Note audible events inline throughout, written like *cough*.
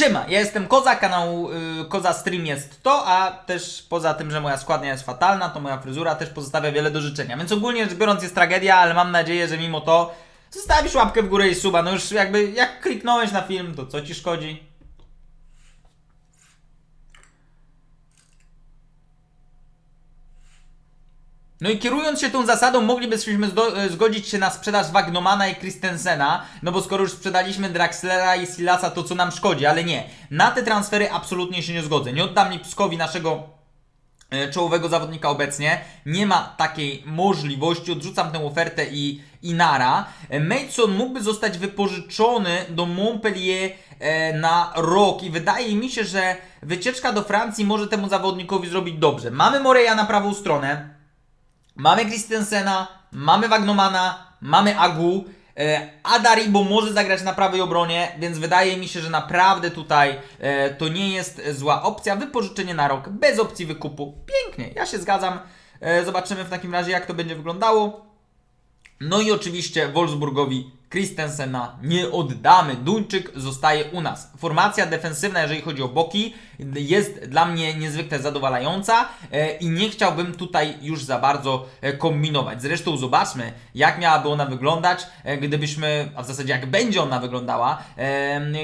Siema, ja jestem Koza, kanał y, Koza Stream jest to, a też poza tym, że moja składnia jest fatalna, to moja fryzura też pozostawia wiele do życzenia. Więc ogólnie rzecz biorąc jest tragedia, ale mam nadzieję, że mimo to zostawisz łapkę w górę i suba. No już jakby jak kliknąłeś na film, to co ci szkodzi? No i kierując się tą zasadą, moglibyśmy e, zgodzić się na sprzedaż Wagnomana i Christensena, no bo skoro już sprzedaliśmy Draxlera i Silasa, to co nam szkodzi, ale nie. Na te transfery absolutnie się nie zgodzę. Nie oddam Lipskowi naszego e, czołowego zawodnika obecnie. Nie ma takiej możliwości. Odrzucam tę ofertę i, i nara. E, Mason mógłby zostać wypożyczony do Montpellier na rok i wydaje mi się, że wycieczka do Francji może temu zawodnikowi zrobić dobrze. Mamy Moreya na prawą stronę. Mamy Christensena, mamy Wagnomana, mamy Agu, e, Adaribo może zagrać na prawej obronie, więc wydaje mi się, że naprawdę tutaj e, to nie jest zła opcja. Wypożyczenie na rok bez opcji wykupu. Pięknie, ja się zgadzam. E, zobaczymy w takim razie, jak to będzie wyglądało. No i oczywiście Wolfsburgowi Christensena nie oddamy. Duńczyk zostaje u nas. Formacja defensywna, jeżeli chodzi o boki, jest dla mnie niezwykle zadowalająca e, i nie chciałbym tutaj już za bardzo e, kombinować. Zresztą zobaczmy, jak miałaby ona wyglądać, e, gdybyśmy, a w zasadzie jak będzie ona wyglądała,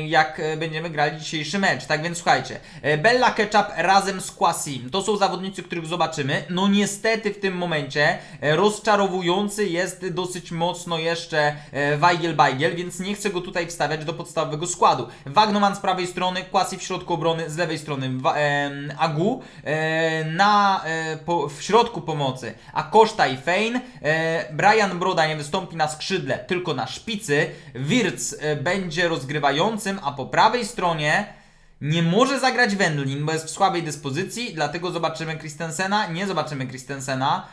jak będziemy grali dzisiejszy mecz. Tak więc słuchajcie, Bella Ketchup razem z Kwasim, to są zawodnicy, których zobaczymy. No niestety w tym momencie rozczarowujący jest dosyć mocno jeszcze e, Weigel Beigel, więc nie chcę go tutaj wstawiać do podstawowego składu. Wagnoman z prawej strony, Kwasi w środku obrony, z lewej strony em, Agu, e, na, e, po, w środku pomocy Akoszta i Fein, e, Brian Broda nie wystąpi na skrzydle, tylko na szpicy, Wirtz e, będzie rozgrywającym, a po prawej stronie nie może zagrać Wendlin, bo jest w słabej dyspozycji, dlatego zobaczymy Christensena, nie zobaczymy Christensena.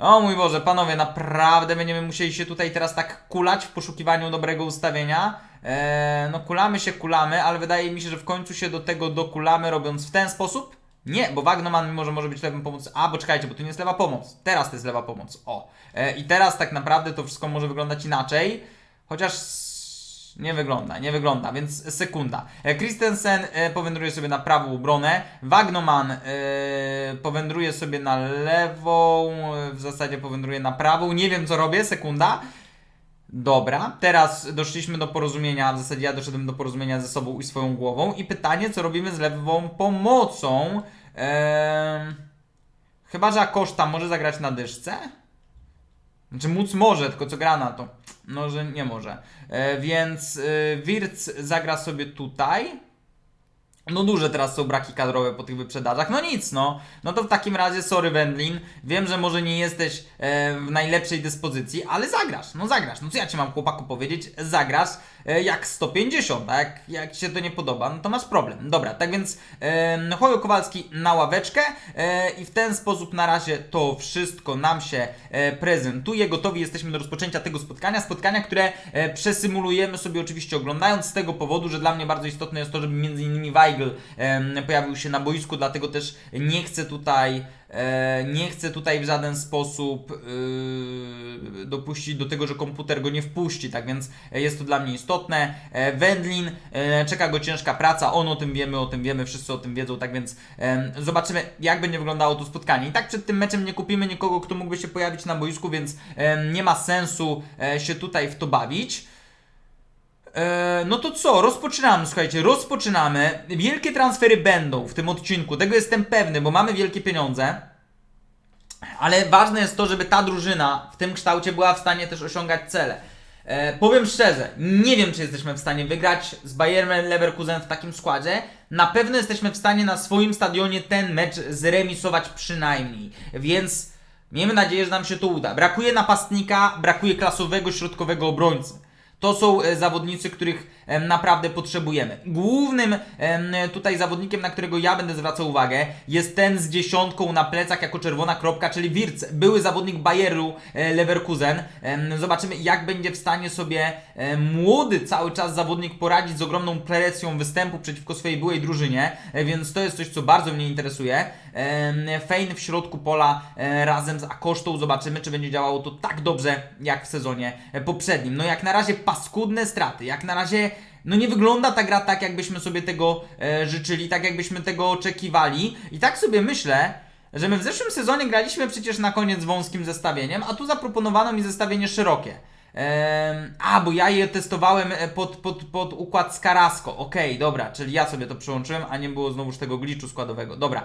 O mój Boże, panowie, naprawdę będziemy musieli się tutaj teraz tak kulać w poszukiwaniu dobrego ustawienia. Eee, no kulamy się, kulamy, ale wydaje mi się, że w końcu się do tego dokulamy robiąc w ten sposób. Nie, bo Wagnoman mimo, że może być lewym pomoc. A, bo czekajcie, bo to nie jest lewa pomoc. Teraz to jest lewa pomoc. O. E, I teraz tak naprawdę to wszystko może wyglądać inaczej. Chociaż nie wygląda, nie wygląda, więc sekunda. E, Christensen e, powędruje sobie na prawą obronę, Wagnoman e, powędruje sobie na lewą, w zasadzie powędruje na prawą, nie wiem co robię, sekunda. Dobra, teraz doszliśmy do porozumienia, w zasadzie ja doszedłem do porozumienia ze sobą i swoją głową i pytanie, co robimy z lewą pomocą? Ehm, chyba, że Akoszta może zagrać na dyszce? Znaczy móc może, tylko co gra na to? No, że nie może. E, więc e, Wirtz zagra sobie tutaj. No duże teraz są braki kadrowe po tych wyprzedażach. No nic, no. No to w takim razie, sorry Wendlin. Wiem, że może nie jesteś e, w najlepszej dyspozycji, ale zagrasz. No zagrasz. No co ja ci mam chłopaku powiedzieć? Zagrasz e, jak 150, a jak, ci się to nie podoba, no to masz problem. Dobra, tak więc e, Kowalski na ławeczkę e, i w ten sposób na razie to wszystko nam się e, prezentuje. Gotowi jesteśmy do rozpoczęcia tego spotkania. Spotkania, które e, przesymulujemy sobie oczywiście oglądając z tego powodu, że dla mnie bardzo istotne jest to, żeby między innymi Weigl pojawił się na boisku, dlatego też nie chcę tutaj e, nie chcę tutaj w żaden sposób yy, dopuścić do tego, że komputer go nie wpuści, tak więc jest to dla mnie istotne. E, Wendlin, e, czeka go ciężka praca, on o tym wiemy, o tym wiemy, wszyscy o tym wiedzą, tak więc zobaczymy jak będzie wyglądało to spotkanie. I tak przed tym meczem nie kupimy nikogo, kto mógłby się pojawić na boisku, więc nie ma sensu się tutaj w to bawić. E, no to co, rozpoczynamy, słuchajcie, rozpoczynamy. Wielkie transfery będą w tym odcinku, tego jestem pewny, bo mamy wielkie pieniądze. Ale ważne jest to, żeby ta drużyna w tym kształcie była w stanie też osiągać cele. E, powiem szczerze, nie wiem, czy jesteśmy w stanie wygrać z Bayernem Leverkusen w takim składzie. Na pewno jesteśmy w stanie na swoim stadionie ten mecz zremisować przynajmniej. Więc miejmy nadzieję, że nam się to uda. Brakuje napastnika, brakuje klasowego środkowego obrońcy. To są e, zawodnicy, których naprawdę potrzebujemy. Głównym tutaj zawodnikiem, na którego ja będę zwracał uwagę, jest ten z dziesiątką na plecach jako czerwona kropka, czyli Wirtz, były zawodnik Bayeru e, Leverkusen. Zobaczymy, jak będzie w stanie sobie e, młody cały czas zawodnik poradzić z ogromną presją występu przeciwko swojej byłej drużynie, e, więc to jest coś, co bardzo mnie interesuje. Fein w środku pola razem z Akosztą. Zobaczymy, czy będzie działało to tak dobrze, jak w sezonie poprzednim. No jak na razie paskudne straty, jak na razie no nie wygląda ta gra tak, jakbyśmy sobie tego e, życzyli, tak jakbyśmy tego oczekiwali. I tak sobie myślę, że my w zeszłym sezonie graliśmy przecież na koniec wąskim zestawieniem, a tu zaproponowano mi zestawienie szerokie. A, bo ja je testowałem e, pod, pod, pod układ z Carrasco. Okej, dobra, czyli ja sobie to przełączyłem, a nie było znowuż tego glitchu składowego. Dobra.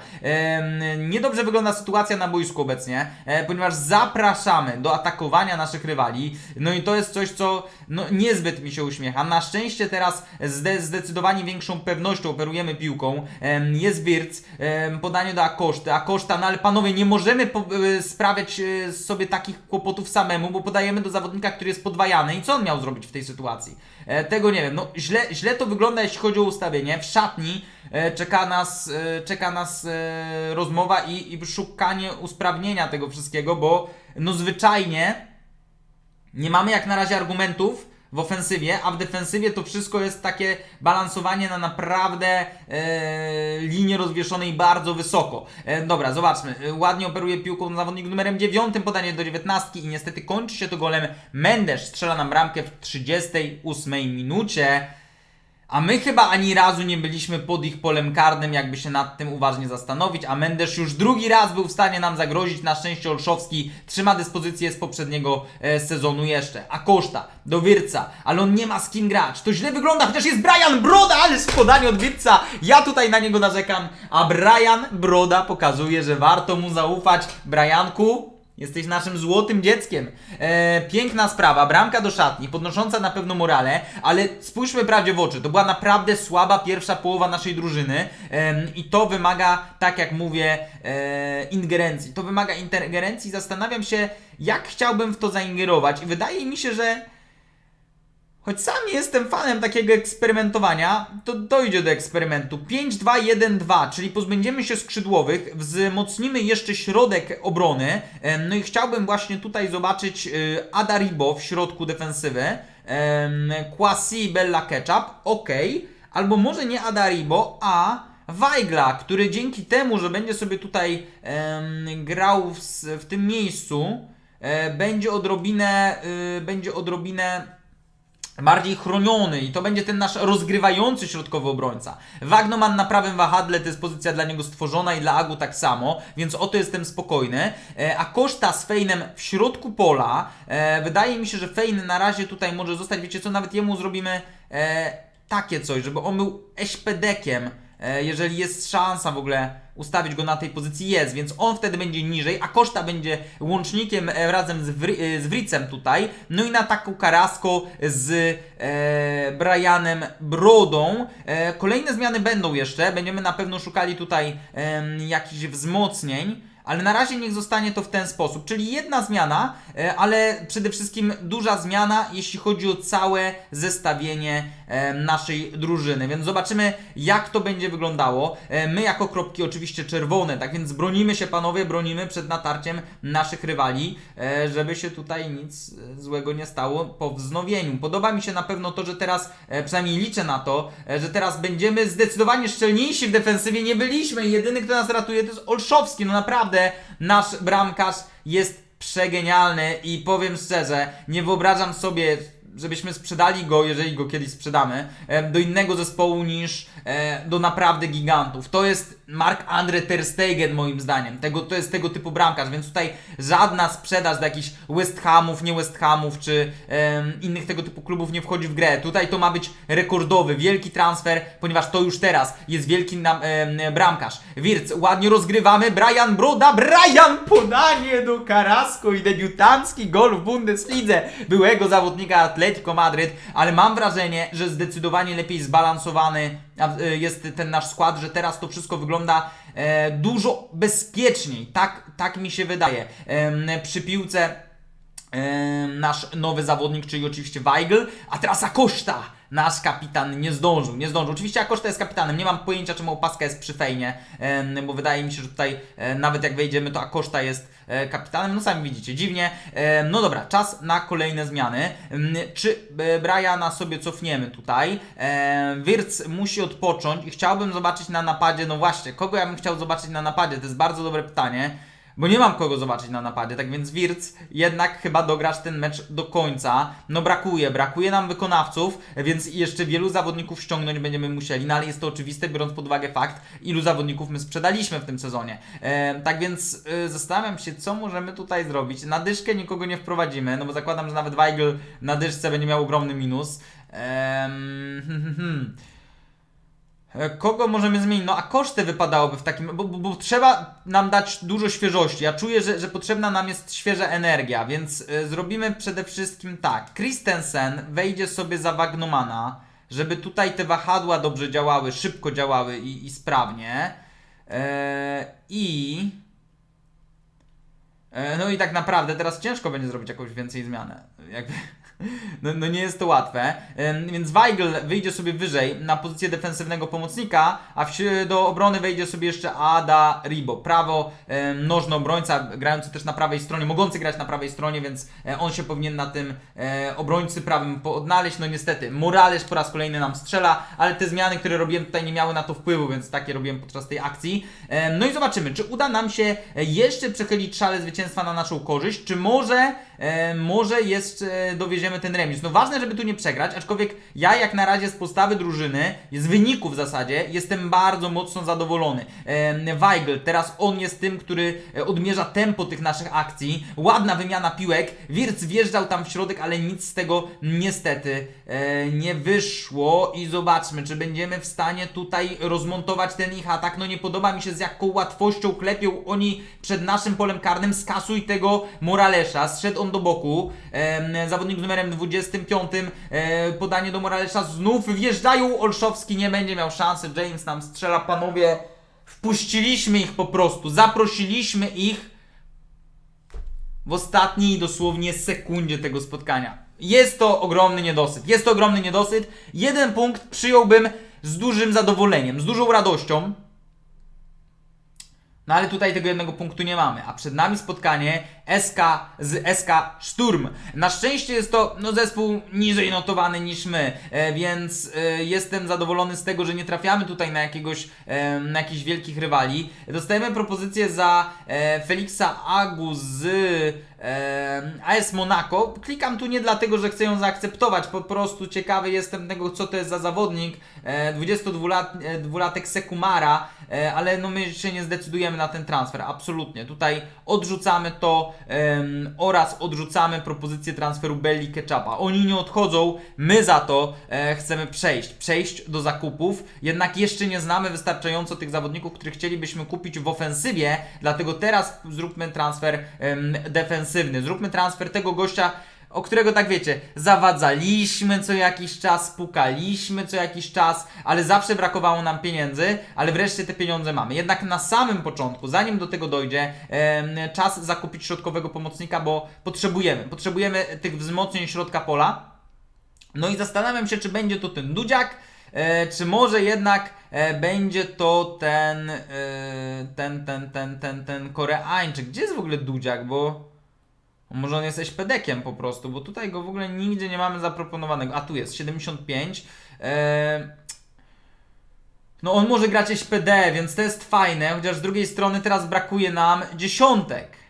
Niedobrze wygląda sytuacja na boisku obecnie, e, ponieważ zapraszamy do atakowania naszych rywali. No i to jest coś, co no, niezbyt mi się uśmiecha. Na szczęście teraz zde, zdecydowanie większą pewnością operujemy piłką. Jest em, podanie do Akoszty. Akoszta, no ale panowie, nie możemy e, sprawiać sobie takich kłopotów samemu, bo podajemy do zawodnika, który jest podwajany. I co on miał zrobić w tej sytuacji? E, tego nie wiem. No źle, źle to wygląda, jeśli chodzi o ustawienie. W szatni e, czeka nas, e, czeka nas e, rozmowa i, i szukanie usprawnienia tego wszystkiego, bo no zwyczajnie nie mamy jak na razie argumentów w ofensywie, a w defensywie to wszystko jest takie balansowanie na naprawdę e, linii rozwieszonej bardzo wysoko. E, dobra, zobaczmy. E, ładnie operuje piłką zawodnik numerem 9, podanie do 19 i niestety kończy się to golem. Mendes strzela nam bramkę w 38 minucie. A my chyba ani razu nie byliśmy pod ich polem karnym, jakby się nad tym uważnie zastanowić, a Mendes już drugi raz był w stanie nam zagrozić, na szczęście Olszowski trzyma dyspozycję z poprzedniego e, sezonu jeszcze, a Koszta do Wirca, ale on nie ma z kim grać, to źle wygląda, chociaż jest Brian Broda, ale z podania od Wirca, ja tutaj na niego narzekam, a Brian Broda pokazuje, że warto mu zaufać, Brianku, Jesteś naszym złotym dzieckiem. E, piękna sprawa, bramka do szatni, podnosząca na pewno morale, ale spójrzmy prawdzie w oczy. To była naprawdę słaba pierwsza połowa naszej drużyny em, i to wymaga, tak jak mówię, e, ingerencji. To wymaga ingerencji. Zastanawiam się, jak chciałbym w to zaingerować i wydaje mi się, że Choć sam jestem fanem takiego eksperymentowania, to dojdzie do eksperymentu. 5-2-1-2, czyli pozbędziemy się skrzydłowych, wzmocnimy jeszcze środek obrony. No i chciałbym właśnie tutaj zobaczyć y, Adaribo w środku defensywy. Kwasi Bella Ketchup, ok. Albo może nie Adaribo, a Weigla, który dzięki temu, że będzie sobie tutaj grał w, w tym miejscu, e, będzie odrobinę, y, będzie odrobinę bardziej chroniony i to będzie ten nasz rozgrywający środkowy obrońca. Wagnoman na prawym wahadle to jest pozycja dla niego stworzona i dla Agu tak samo, więc o to jestem spokojny. E, a Koszta z Fejnem w środku pola, e, wydaje mi się, że Fejn na razie tutaj może zostać, wiecie co, nawet jemu zrobimy e, takie coś, żeby on był eśpedekiem, e, jeżeli jest szansa w ogóle ustawić go na tej pozycji jest, więc on wtedy będzie niżej, a Koszta będzie łącznikiem e, razem z, e, z Wricem tutaj, no i na taką Karasko z e, Brianem Brodą. E, kolejne zmiany będą jeszcze, będziemy na pewno szukali tutaj em, jakichś wzmocnień. Ale na razie niech zostanie to w ten sposób, czyli jedna zmiana, e, ale przede wszystkim duża zmiana, jeśli chodzi o całe zestawienie e, naszej drużyny. Więc zobaczymy, jak to będzie wyglądało. E, My jako kropki oczywiście czerwone, tak więc bronimy się panowie, bronimy przed natarciem naszych rywali, e, żeby się tutaj nic e, złego nie stało po wznowieniu. Podoba mi się na pewno to, że teraz, e, przynajmniej liczę na to, e, że teraz będziemy zdecydowanie szczelniejsi w defensywie. Nie byliśmy. Jedyny, kto nas ratuje, to jest Olszowski. No naprawdę, nasz bramkarz jest przegenialny i powiem szczerze, nie wyobrażam sobie, żebyśmy sprzedali go, jeżeli go kiedyś sprzedamy, do innego zespołu niż e, do naprawdę gigantów. To jest Mark-Andre Ter Stegen moim zdaniem. Tego, to jest tego typu bramkarz, więc tutaj żadna sprzedaż do jakichś West Hamów, nie West Hamów, czy em, innych tego typu klubów nie wchodzi w grę. Tutaj to ma być rekordowy, wielki transfer, ponieważ to już teraz jest wielki nam, em, bramkarz. Wirc, ładnie rozgrywamy, Brian Broda, Brian podanie do Carrasco i debiutancki gol w Bundeslidze byłego zawodnika Atletico Madryt, ale mam wrażenie, że zdecydowanie lepiej zbalansowany e, jest ten nasz skład, że teraz to wszystko wygląda e, dużo bezpieczniej. Tak, tak mi się wydaje. Przy piłce nasz nowy zawodnik, czyli oczywiście Weigl, a teraz Akoszta. Nasz kapitan nie zdążył, nie zdążył. Oczywiście Akoszta jest kapitanem, nie mam pojęcia czemu opaska jest przy fejnie, bo wydaje mi się, że tutaj e, nawet jak wejdziemy, to Akoszta jest kapitanem. No sami widzicie, dziwnie. Em, no dobra, czas na kolejne zmiany. Em, Czy e, Briana sobie cofniemy tutaj? Wirc musi odpocząć i chciałbym zobaczyć na napadzie, no właśnie, kogo ja bym chciał zobaczyć na napadzie? To jest bardzo dobre pytanie. Bo nie mam kogo zobaczyć na napadzie, tak więc Wirtz jednak chyba dograsz ten mecz do końca. No brakuje, brakuje nam wykonawców, więc jeszcze wielu zawodników ściągnąć będziemy musieli, no ale jest to oczywiste, biorąc pod uwagę fakt, ilu zawodników my sprzedaliśmy w tym sezonie. E, tak więc e, zastanawiam się, co możemy tutaj zrobić. Na dyszkę nikogo nie wprowadzimy, no bo zakładam, że nawet Weigl na dyszce będzie miał ogromny minus. *laughs* Hmm, hmm, hmm. E, Kogo możemy zmienić? No a koszty wypadałoby w takim, bo, bo, bo trzeba nam dać dużo świeżości. Ja czuję, że, że potrzebna nam jest świeża energia, więc y, zrobimy przede wszystkim tak. Christensen wejdzie sobie za Wagnomana, żeby tutaj te wahadła dobrze działały, szybko działały i, i sprawnie. E, I... E, No i tak naprawdę teraz ciężko będzie zrobić jakąś więcej zmianę. Jakby, no, no nie jest to łatwe. Więc Weigl wyjdzie sobie wyżej na pozycję defensywnego pomocnika, a do obrony wejdzie sobie jeszcze Ada Ribo. Prawo nożny obrońca, grający też na prawej stronie, mogący grać na prawej stronie, więc e, on się powinien na tym e, obrońcy prawym odnaleźć. No niestety, Morales po raz kolejny nam strzela, ale te zmiany, które robiłem tutaj nie miały na to wpływu, więc takie robiłem podczas tej akcji. No i zobaczymy, czy uda nam się e, jeszcze przechylić szale zwycięstwa na naszą korzyść, czy może, e, może jeszcze dowieziemy ten remis. No ważne, żeby tu nie przegrać, aczkolwiek ja jak na razie z postawy drużyny, z wyniku w zasadzie, jestem bardzo mocno zadowolony. Em, Weigl, teraz on jest tym, który e, odmierza tempo tych naszych akcji. Ładna wymiana piłek, Wirtz wjeżdżał tam w środek, ale nic z tego niestety e, nie wyszło i zobaczmy, czy będziemy w stanie tutaj rozmontować ten ich atak. No nie podoba mi się z jaką łatwością klepią oni przed naszym polem karnym. Skasuj tego Moralesza. Zszedł do boku. E, zawodnik z numerem 25. E, podanie do Moralesza. Znów wjeżdżają. Olszowski nie będzie miał szansy. James nam strzela. Panowie, wpuściliśmy ich po prostu. Zaprosiliśmy ich w ostatniej dosłownie sekundzie tego spotkania. Jest to ogromny niedosyt. Jest to ogromny niedosyt. Jeden punkt przyjąłbym z dużym zadowoleniem, z dużą radością. No ale tutaj tego jednego punktu nie mamy, a przed nami spotkanie SK z SK Sturm. Na szczęście jest to no, zespół niżej notowany niż my, e, więc e, jestem zadowolony z tego, że nie trafiamy tutaj na jakiegoś, e, na jakichś wielkich rywali. Dostajemy propozycję za e, Felixa Agu z AS Monaco. Klikam tu nie dlatego, że chcę ją zaakceptować, po prostu ciekawy jestem tego, co to jest za zawodnik. E, 22-latek Sekumara, e, ale no my się nie zdecydujemy na ten transfer, absolutnie. Tutaj odrzucamy to oraz odrzucamy propozycję transferu Belli Ketchupa. Oni nie odchodzą, my za to e, chcemy przejść, przejść do zakupów, jednak jeszcze nie znamy wystarczająco tych zawodników, których chcielibyśmy kupić w ofensywie, dlatego teraz zróbmy transfer em, zróbmy transfer tego gościa, o którego tak wiecie, zawadzaliśmy co jakiś czas, pukaliśmy co jakiś czas, ale zawsze brakowało nam pieniędzy, ale wreszcie te pieniądze mamy. Jednak na samym początku, zanim do tego dojdzie, em, czas zakupić środkowego pomocnika, bo potrzebujemy, potrzebujemy tych wzmocnień środka pola. No i zastanawiam się, czy będzie to ten Dudziak, e, czy może jednak e, będzie to ten, e, ten, ten, ten, ten, ten Koreańczyk. Gdzie jest w ogóle Dudziak, bo... Może on jest SPD-kiem po prostu, bo tutaj go w ogóle nigdzie nie mamy zaproponowanego. A tu jest 75. Eee... No on może grać SPD, więc to jest fajne, chociaż z drugiej strony teraz brakuje nam dziesiątek.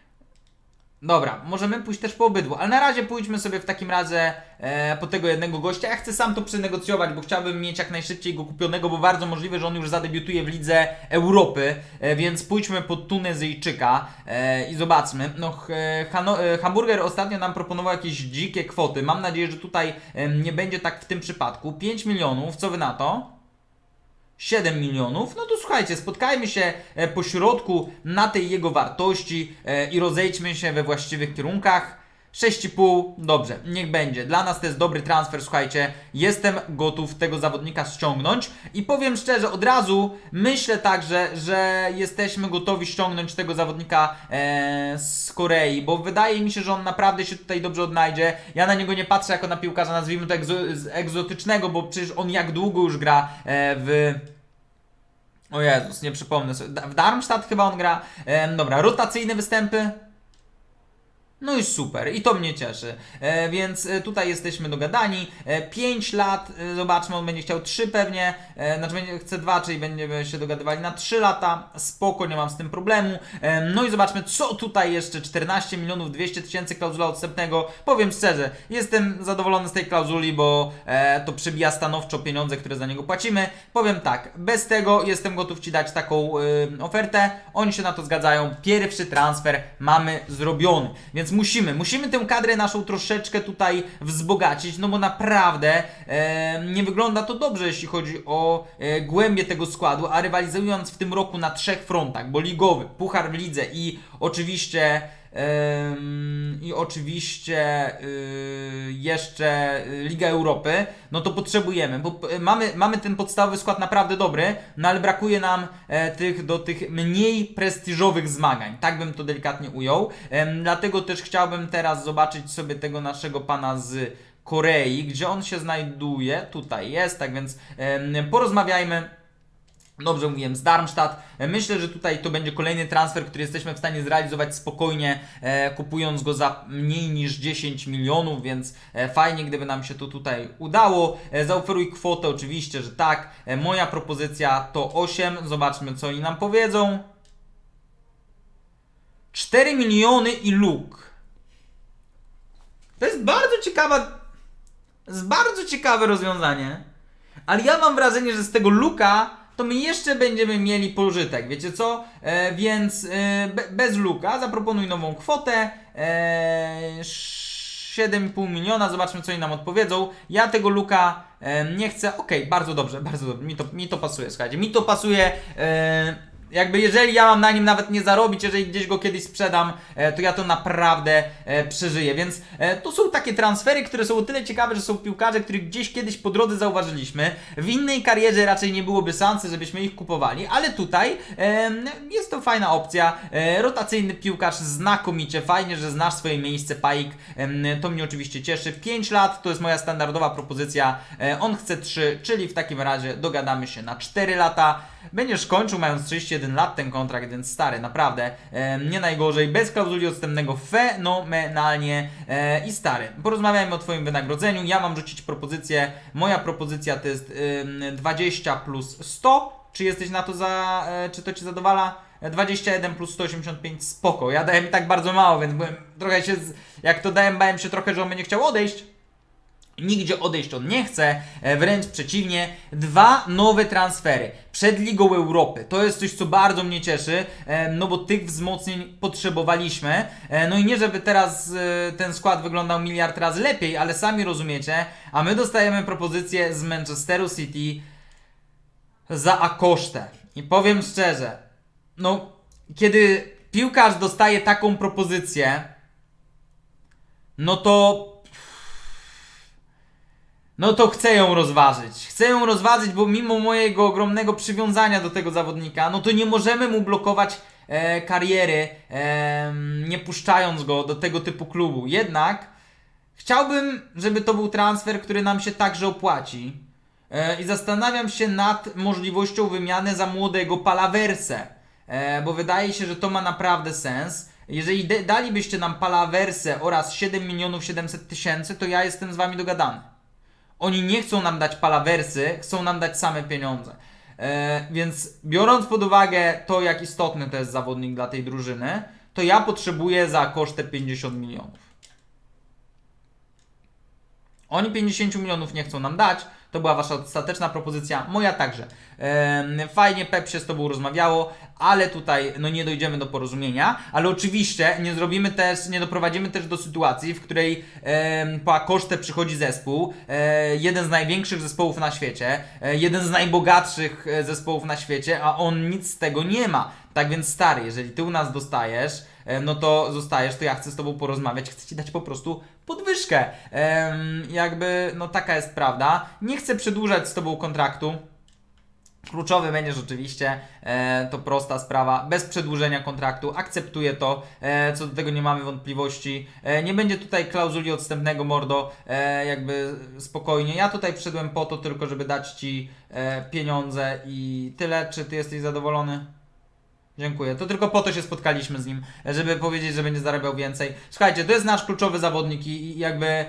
Dobra, możemy pójść też po obydwu, ale na razie pójdźmy sobie w takim razie e, po tego jednego gościa. Ja chcę sam to przenegocjować, bo chciałbym mieć jak najszybciej go kupionego, bo bardzo możliwe, że on już zadebiutuje w Lidze Europy, e, więc pójdźmy po Tunezyjczyka e, i zobaczmy. No, e, Hano, e, Hamburger ostatnio nam proponował jakieś dzikie kwoty. Mam nadzieję, że tutaj e, nie będzie tak w tym przypadku. 5 milionów, co wy na to? 7 milionów, no to słuchajcie, spotkajmy się e, po środku na tej jego wartości e, i rozejdźmy się we właściwych kierunkach. 6,5, dobrze, niech będzie. Dla nas to jest dobry transfer, słuchajcie. Jestem gotów tego zawodnika ściągnąć i powiem szczerze, od razu myślę także, że jesteśmy gotowi ściągnąć tego zawodnika e, z Korei, bo wydaje mi się, że on naprawdę się tutaj dobrze odnajdzie. Ja na niego nie patrzę jako na piłkarza, nazwijmy to egzo egzotycznego, bo przecież on jak długo już gra e, w o Jezus, nie przypomnę sobie. W Darmstadt chyba on gra. Dobra, rotacyjne występy. No i super, i to mnie cieszy. E, więc e, tutaj jesteśmy dogadani. E, 5 lat, e, zobaczmy, on będzie chciał 3 pewnie, e, znaczy będzie, chce 2, czyli będziemy się dogadywali na 3 lata. Spoko, nie mam z tym problemu. E, no i zobaczmy, co tutaj jeszcze 14 milionów 200 tysięcy klauzula odstępnego. Powiem szczerze, jestem zadowolony z tej klauzuli, bo e, to przebija stanowczo pieniądze, które za niego płacimy. Powiem tak, bez tego jestem gotów Ci dać taką e, ofertę. Oni się na to zgadzają. Pierwszy transfer mamy zrobiony. Więc musimy, musimy tę kadrę naszą troszeczkę tutaj wzbogacić, no bo naprawdę e, nie wygląda to dobrze, jeśli chodzi o e, głębię tego składu, a rywalizując w tym roku na trzech frontach, bo ligowy, puchar w lidze i oczywiście I oczywiście y, jeszcze y, Liga Europy, no to potrzebujemy, bo p- mamy, mamy ten podstawowy skład naprawdę dobry, no ale brakuje nam e, tych do tych mniej prestiżowych zmagań, tak bym to delikatnie ujął. Dlatego też chciałbym teraz zobaczyć sobie tego naszego pana z Korei, gdzie on się znajduje, tutaj jest, tak więc porozmawiajmy. Dobrze mówiłem, z Darmstadt. Myślę, że tutaj to będzie kolejny transfer, który jesteśmy w stanie zrealizować spokojnie, e, kupując go za mniej niż 10 milionów, więc e, fajnie, gdyby nam się to tutaj udało. E, zaoferuj kwotę, oczywiście, że tak. E, moja propozycja to 8. Zobaczmy, co oni nam powiedzą. 4 miliony i luk. To jest bardzo ciekawa. Jest bardzo ciekawe rozwiązanie. Ale ja mam wrażenie, że z tego luka to my jeszcze będziemy mieli pożytek, wiecie co? E, więc e, be, bez luka zaproponuj nową kwotę. E, 7,5 miliona, zobaczmy co oni nam odpowiedzą. Ja tego luka e, nie chcę. Okej, bardzo dobrze, bardzo dobrze. Mi to, mi to pasuje, słuchajcie. Mi to pasuje. E, jakby jeżeli ja mam na nim nawet nie zarobić, jeżeli gdzieś go kiedyś sprzedam, e, to ja to naprawdę e, przeżyję. Więc e, to są takie transfery, które są o tyle ciekawe, że są piłkarze, których gdzieś kiedyś po drodze zauważyliśmy. W innej karierze raczej nie byłoby szansy, żebyśmy ich kupowali, ale tutaj jest to fajna opcja. Rotacyjny piłkarz znakomicie, fajnie, że znasz swoje miejsce, Paik. To mnie oczywiście cieszy. 5 lat to jest moja standardowa propozycja. On chce 3, czyli w takim razie dogadamy się na 4 lata. Będziesz kończył mając 31 lat ten kontrakt, więc stary, naprawdę e, nie najgorzej, bez klauzuli odstępnego, fenomenalnie e, i stary. Porozmawiajmy o Twoim wynagrodzeniu. Ja mam rzucić propozycję. Moja propozycja to jest ym, 20 plus 100. Czy jesteś na to za, e, czy to Cię zadowala? E, 21 plus 185, spoko. Ja dałem i tak bardzo mało, więc byłem trochę się, z, jak to dałem, bałem się trochę, że on będzie chciał odejść. Nigdzie odejść on nie chce, e, wręcz przeciwnie. Dwa nowe transfery przed Ligą Europy. To jest coś, co bardzo mnie cieszy, e, no bo tych wzmocnień potrzebowaliśmy. E, No i nie, żeby teraz ten skład wyglądał miliard razy lepiej, ale sami rozumiecie, a my dostajemy propozycję z Manchesteru City za Akosztę. I powiem szczerze, no, kiedy piłkarz dostaje taką propozycję, no to no to chcę ją rozważyć. Chcę ją rozważyć, bo mimo mojego ogromnego przywiązania do tego zawodnika, no to nie możemy mu blokować e, kariery, e, nie puszczając go do tego typu klubu. Jednak chciałbym, żeby to był transfer, który nam się także opłaci. E, I zastanawiam się nad możliwością wymiany za młodego Palaversę, e, bo wydaje się, że to ma naprawdę sens. Jeżeli dalibyście nam Palaversę oraz 7 milionów 700 tysięcy, to ja jestem z wami dogadany. Oni nie chcą nam dać palawersy, chcą nam dać same pieniądze. E, więc biorąc pod uwagę to, jak istotny to jest zawodnik dla tej drużyny, to ja potrzebuję za kosztę 50 milionów. Oni 50 milionów nie chcą nam dać. To była wasza ostateczna propozycja, moja także. Fajnie Pep się z tobą rozmawiało, ale tutaj no nie dojdziemy do porozumienia. Ale oczywiście nie zrobimy też, nie doprowadzimy też do sytuacji, w której em, po kosztę przychodzi zespół, e, jeden z największych zespołów na świecie, e, jeden z najbogatszych e, zespołów na świecie, a on nic z tego nie ma. Tak więc stary, jeżeli ty u nas dostajesz, e, no to zostajesz, to ja chcę z tobą porozmawiać, chcę ci dać po prostu podwyżkę. Jakby, no taka jest prawda. Nie chcę przedłużać z tobą kontraktu. Kluczowy będziesz oczywiście, e, to prosta sprawa, bez przedłużenia kontraktu, akceptuję to, e, co do tego nie mamy wątpliwości. E, nie będzie tutaj klauzuli odstępnego, mordo, e, jakby spokojnie. Ja tutaj przyszedłem po to tylko, żeby dać Ci e, pieniądze i tyle. Czy Ty jesteś zadowolony? Dziękuję. To tylko po to się spotkaliśmy z nim, żeby powiedzieć, że będzie zarabiał więcej. Słuchajcie, to jest nasz kluczowy zawodnik i jakby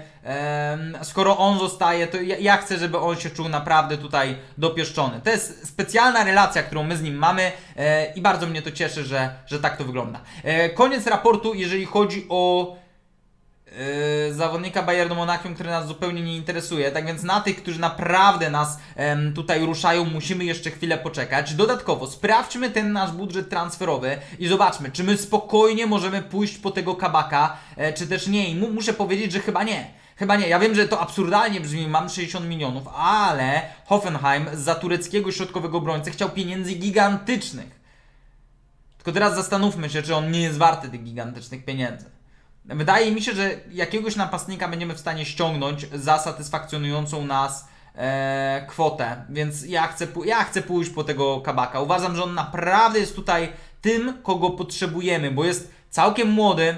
skoro on zostaje, to ja, ja chcę, żeby on się czuł naprawdę tutaj dopieszczony. To jest specjalna relacja, którą my z nim mamy e, i bardzo mnie to cieszy, że, że tak to wygląda. E, koniec raportu, jeżeli chodzi o Yy, zawodnika Bayernu Monachium, który nas zupełnie nie interesuje. Tak więc na tych, którzy naprawdę nas tutaj ruszają, musimy jeszcze chwilę poczekać. Dodatkowo sprawdźmy ten nasz budżet transferowy i zobaczmy, czy my spokojnie możemy pójść po tego kabaka, e, czy też nie. I mu, muszę powiedzieć, że chyba nie. Chyba nie. Ja wiem, że to absurdalnie brzmi, mam 60 milionów, ale Hoffenheim za tureckiego środkowego obrońcę chciał pieniędzy gigantycznych. Tylko teraz zastanówmy się, czy on nie jest warty tych gigantycznych pieniędzy. Wydaje mi się, że jakiegoś napastnika będziemy w stanie ściągnąć za satysfakcjonującą nas e, kwotę, więc ja chcę, ja chcę pójść po tego kabaka. Uważam, że on naprawdę jest tutaj tym, kogo potrzebujemy, bo jest całkiem młody,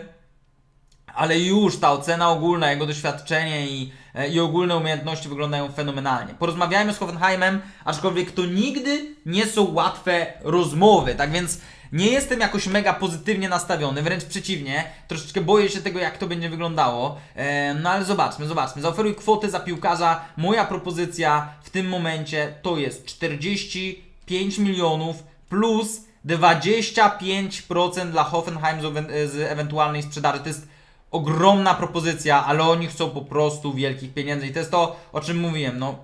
ale już ta ocena ogólna, jego doświadczenie i, e, i ogólne umiejętności wyglądają fenomenalnie. Porozmawiajmy z Hoffenheimem, aczkolwiek to nigdy nie są łatwe rozmowy, tak więc nie jestem jakoś mega pozytywnie nastawiony, wręcz przeciwnie, troszeczkę boję się tego, jak to będzie wyglądało. E, no ale zobaczmy, zobaczmy. Zaoferuj kwotę za piłkarza. Moja propozycja w tym momencie to jest 45 milionów plus 25% dla Hoffenheim z, z ewentualnej sprzedaży. To jest ogromna propozycja, ale oni chcą po prostu wielkich pieniędzy i to jest to, o czym mówiłem, no,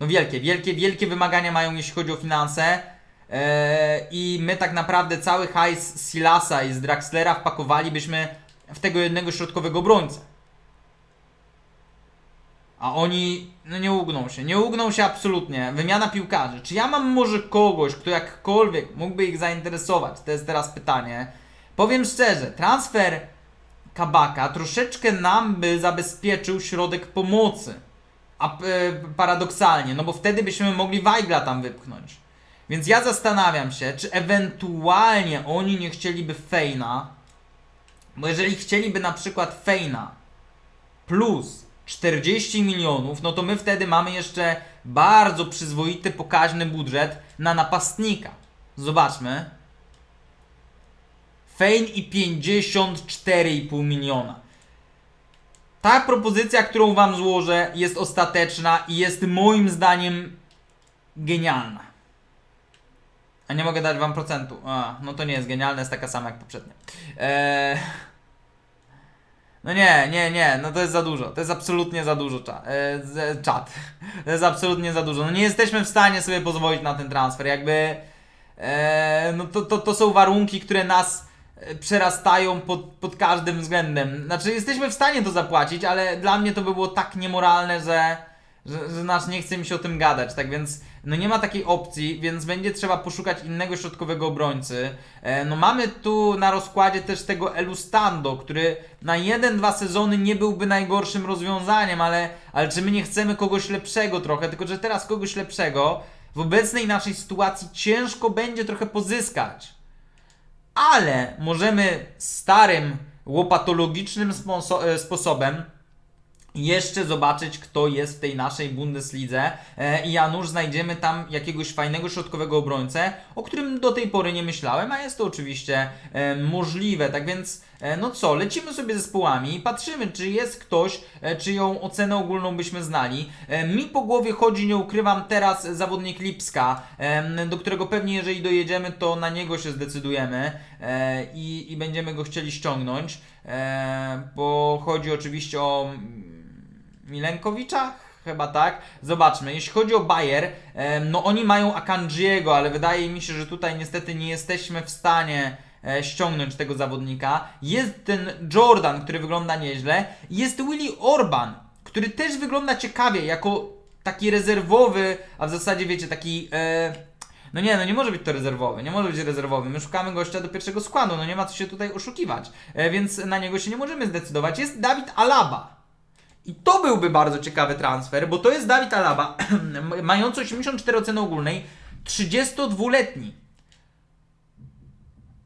no wielkie, wielkie, wielkie wymagania mają, jeśli chodzi o finanse i my tak naprawdę cały hajs z Silasa i z Draxlera wpakowalibyśmy w tego jednego środkowego obrońcę. A oni no nie ugną się, nie ugną się absolutnie. Wymiana piłkarzy. Czy ja mam może kogoś, kto jakkolwiek mógłby ich zainteresować? To jest teraz pytanie. Powiem szczerze, transfer Kabaka troszeczkę nam by zabezpieczył środek pomocy. A e, paradoksalnie, no bo wtedy byśmy mogli Weigla tam wypchnąć. Więc ja zastanawiam się, czy ewentualnie oni nie chcieliby Fejna, bo jeżeli chcieliby na przykład Fejna plus 40 milionów, no to my wtedy mamy jeszcze bardzo przyzwoity, pokaźny budżet na napastnika. Zobaczmy. Fein i 54,5 miliona. Ta propozycja, którą Wam złożę, jest ostateczna i jest moim zdaniem genialna. A nie mogę dać Wam procentu. A, no to nie jest genialne, jest taka sama jak poprzednia. Eee... No nie, nie, nie, no to jest za dużo. To jest absolutnie za dużo cza, e, czat. To jest absolutnie za dużo. No nie jesteśmy w stanie sobie pozwolić na ten transfer. Jakby. E, no to, to, to są warunki, które nas e, przerastają pod, pod każdym względem. Znaczy, jesteśmy w stanie to zapłacić, ale dla mnie to by było tak niemoralne, że, że, nasz nie chce mi się o tym gadać. Tak więc, no nie ma takiej opcji, więc będzie trzeba poszukać innego środkowego obrońcy. E, no mamy tu na rozkładzie też tego Elustando, który na jeden, dwa sezony nie byłby najgorszym rozwiązaniem, ale, ale czy my nie chcemy kogoś lepszego trochę, tylko że teraz kogoś lepszego w obecnej naszej sytuacji ciężko będzie trochę pozyskać ale możemy starym, łopatologicznym e, sposobem jeszcze zobaczyć, kto jest w tej naszej Bundeslidze e, i Janusz znajdziemy tam jakiegoś fajnego środkowego obrońcę, o którym do tej pory nie myślałem, a jest to oczywiście e, możliwe. Tak więc, e, no co, lecimy sobie zespołami i patrzymy, czy jest ktoś, czyją ocenę ogólną byśmy znali. Mi po głowie chodzi, nie ukrywam, teraz zawodnik Lipska, do którego pewnie jeżeli dojedziemy, to na niego się zdecydujemy i, i będziemy go chcieli ściągnąć, bo chodzi oczywiście o Milenkowicza? Chyba tak. Zobaczmy, jeśli chodzi o Bayer, no oni mają Akanjiego, ale wydaje mi się, że tutaj niestety nie jesteśmy w stanie e, ściągnąć tego zawodnika. Jest ten Jordan, który wygląda nieźle. Jest Willy Orban, który też wygląda ciekawie, jako taki rezerwowy, a w zasadzie wiecie, taki... E, no nie, no nie może być to rezerwowy, nie może być rezerwowy. My szukamy gościa do pierwszego składu, no nie ma co się tutaj oszukiwać. E, więc na niego się nie możemy zdecydować. Jest Dawid Alaba. I to byłby bardzo ciekawy transfer, bo to jest Dawid Alaba, *clears throat* mający 84 oceny ogólnej, 32-letni.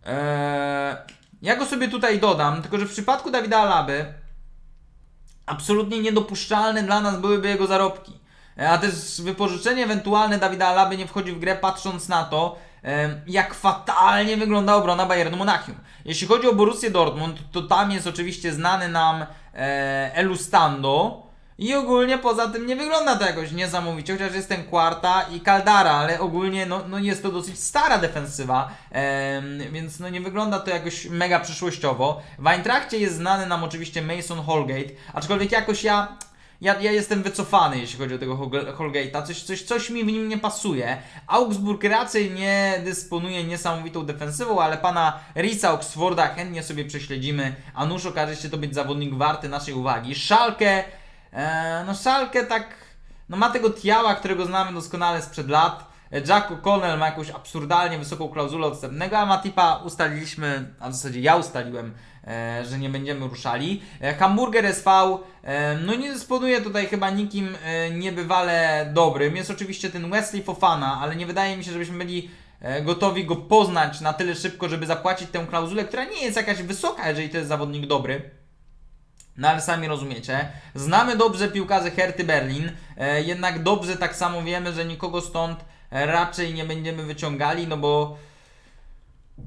Eee, ja go sobie tutaj dodam, tylko że w przypadku Dawida Alaby absolutnie niedopuszczalne dla nas byłyby jego zarobki. E, A też wypożyczenie ewentualne Dawida Alaby nie wchodzi w grę, patrząc na to, jak fatalnie wygląda obrona Bayernu Monachium. Jeśli chodzi o Borussię Dortmund, to tam jest oczywiście znany nam e, Elustando i ogólnie poza tym nie wygląda to jakoś niesamowicie, chociaż jest ten Quarta i Caldara, ale ogólnie no, no jest to dosyć stara defensywa, więc no nie wygląda to jakoś mega przyszłościowo. W Eintrachcie jest znany nam oczywiście Mason Holgate, aczkolwiek jakoś ja ja, ja jestem wycofany, jeśli chodzi o tego Hol- Holgate'a. Coś, coś, coś mi w nim nie pasuje. Augsburg raczej nie dysponuje niesamowitą defensywą, ale pana Risa Oxforda chętnie sobie prześledzimy. A nuż okaże się to być zawodnik warty naszej uwagi. Szalkę, e, no Szalkę tak, no ma tego Tiała, którego znamy doskonale sprzed lat. Jack O'Connell ma jakąś absurdalnie wysoką klauzulę odstępnego, a Matipa ustaliliśmy, a w zasadzie ja ustaliłem, e, że nie będziemy ruszali. E, Hamburger SV, e, no nie dysponuje tutaj chyba nikim niebywale dobrym. Jest oczywiście ten Wesley Fofana, ale nie wydaje mi się, żebyśmy byli gotowi go poznać na tyle szybko, żeby zapłacić tę klauzulę, która nie jest jakaś wysoka, jeżeli to jest zawodnik dobry. No ale sami rozumiecie. Znamy dobrze piłkarzy Herty Berlin, jednak dobrze tak samo wiemy, że nikogo stąd raczej nie będziemy wyciągali, no bo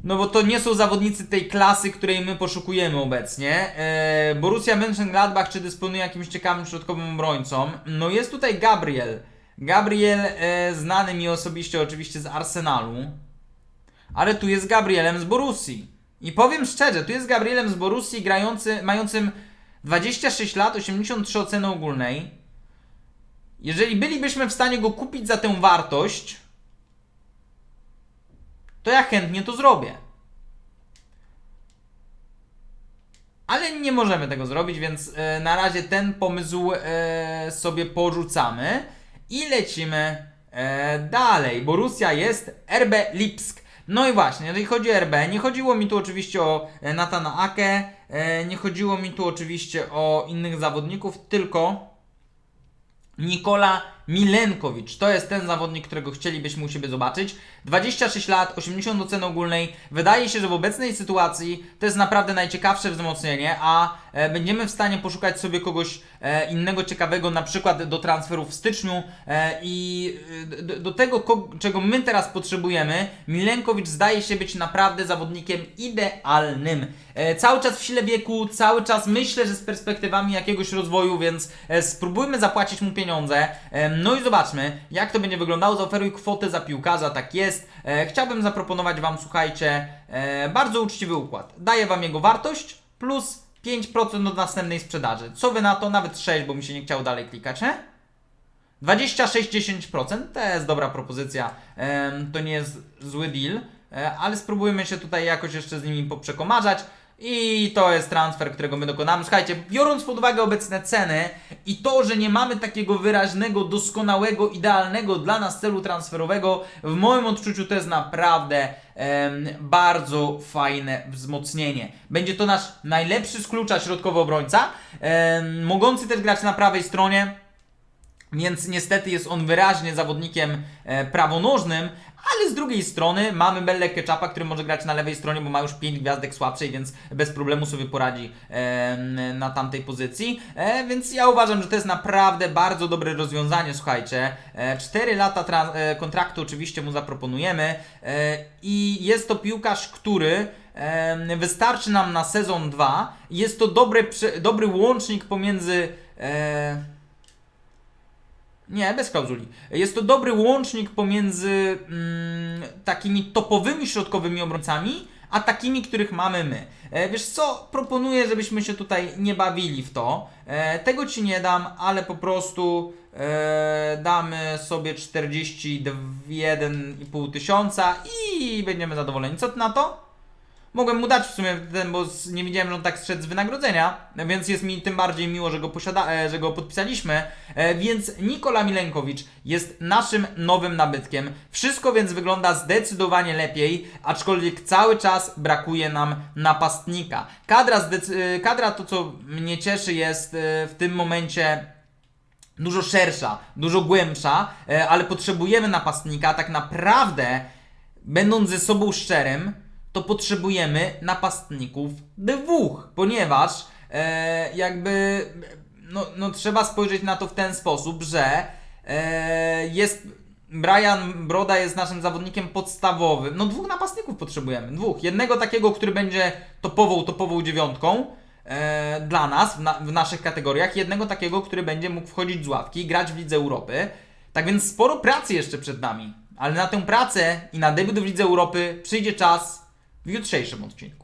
no bo to nie są zawodnicy tej klasy, której my poszukujemy obecnie. E, Borussia Mönchengladbach czy dysponuje jakimś ciekawym środkowym obrońcą? No jest tutaj Gabriel. Gabriel e, znany mi osobiście oczywiście z Arsenalu. Ale tu jest Gabrielem z Borussii. I powiem szczerze, tu jest Gabrielem z Borussii grający, mającym 26 lat, 83 oceny ogólnej. Jeżeli bylibyśmy w stanie go kupić za tę wartość, to ja chętnie to zrobię. Ale nie możemy tego zrobić, więc e, na razie ten pomysł e, sobie porzucamy i lecimy e, dalej. Borussia jest RB Lipsk. No i właśnie, jeżeli chodzi o RB, nie chodziło mi tu oczywiście o Natana Ake, nie chodziło mi tu oczywiście o innych zawodników, tylko Nikola Milenkowicz. To jest ten zawodnik, którego chcielibyśmy u siebie zobaczyć. 26 lat, 80 oceny ogólnej. Wydaje się, że w obecnej sytuacji to jest naprawdę najciekawsze wzmocnienie, a e, będziemy w stanie poszukać sobie kogoś e, innego ciekawego, na przykład do transferów w styczniu e, i do, tego, czego my teraz potrzebujemy. Milenkowicz zdaje się być naprawdę zawodnikiem idealnym. Cały czas w sile wieku, cały czas myślę, że z perspektywami jakiegoś rozwoju, więc spróbujmy zapłacić mu pieniądze. E, no i zobaczmy, jak to będzie wyglądało. Zaoferuj kwotę za piłkarza, tak jest. E, chciałbym zaproponować Wam, słuchajcie, e, bardzo uczciwy układ. Daję Wam jego wartość plus 5% do następnej sprzedaży. Co Wy na to? Nawet 6, bo mi się nie chciało dalej klikać, nie? 26-10% to jest dobra propozycja, em, to nie jest zły deal, e, ale spróbujmy się tutaj jakoś jeszcze z nimi poprzekomarzać. I to jest transfer, którego my dokonamy. Słuchajcie, biorąc pod uwagę obecne ceny i to, że nie mamy takiego wyraźnego, doskonałego, idealnego dla nas celu transferowego, w moim odczuciu to jest naprawdę em, bardzo fajne wzmocnienie. Będzie to nasz najlepszy z klucza środkowy obrońca, em, mogący też grać na prawej stronie. Więc niestety jest on wyraźnie zawodnikiem e, prawonożnym, ale z drugiej strony mamy Belle Ketchupa, który może grać na lewej stronie, bo ma już 5 gwiazdek słabszej, więc bez problemu sobie poradzi e, na tamtej pozycji. E, więc ja uważam, że to jest naprawdę bardzo dobre rozwiązanie, słuchajcie. E, 4 lata tra- kontraktu oczywiście mu zaproponujemy i jest to piłkarz, który wystarczy nam na sezon 2. Jest to dobry, dobry łącznik pomiędzy... Nie, bez klauzuli. Jest to dobry łącznik pomiędzy mm, takimi topowymi środkowymi obrońcami, a takimi, których mamy my. E, wiesz co, proponuję, żebyśmy się tutaj nie bawili w to. E, tego ci nie dam, ale po prostu e, damy sobie 41,5 tysiąca i będziemy zadowoleni. Co ty na to? Mogłem mu dać w sumie ten, bo nie widziałem, że on tak szedł z wynagrodzenia, więc jest mi tym bardziej miło, że go, posiada, e, że go podpisaliśmy. E, Więc Nikola Milenkowicz jest naszym nowym nabytkiem. Wszystko więc wygląda zdecydowanie lepiej, aczkolwiek cały czas brakuje nam napastnika. Kadra, e, kadra to co mnie cieszy jest w tym momencie dużo szersza, dużo głębsza, ale potrzebujemy napastnika. Tak naprawdę, będąc ze sobą szczerym, to potrzebujemy napastników dwóch, ponieważ e, jakby no, no trzeba spojrzeć na to w ten sposób, że e, jest Brian Broda jest naszym zawodnikiem podstawowym. No dwóch napastników potrzebujemy, dwóch. Jednego takiego, który będzie topową, topową dziewiątką e, dla nas w, na, w naszych kategoriach. Jednego takiego, który będzie mógł wchodzić z ławki, grać w Lidze Europy. Tak więc sporo pracy jeszcze przed nami. Ale na tę pracę i na debiut w Lidze Europy przyjdzie czas w jutrzejszym odcinku.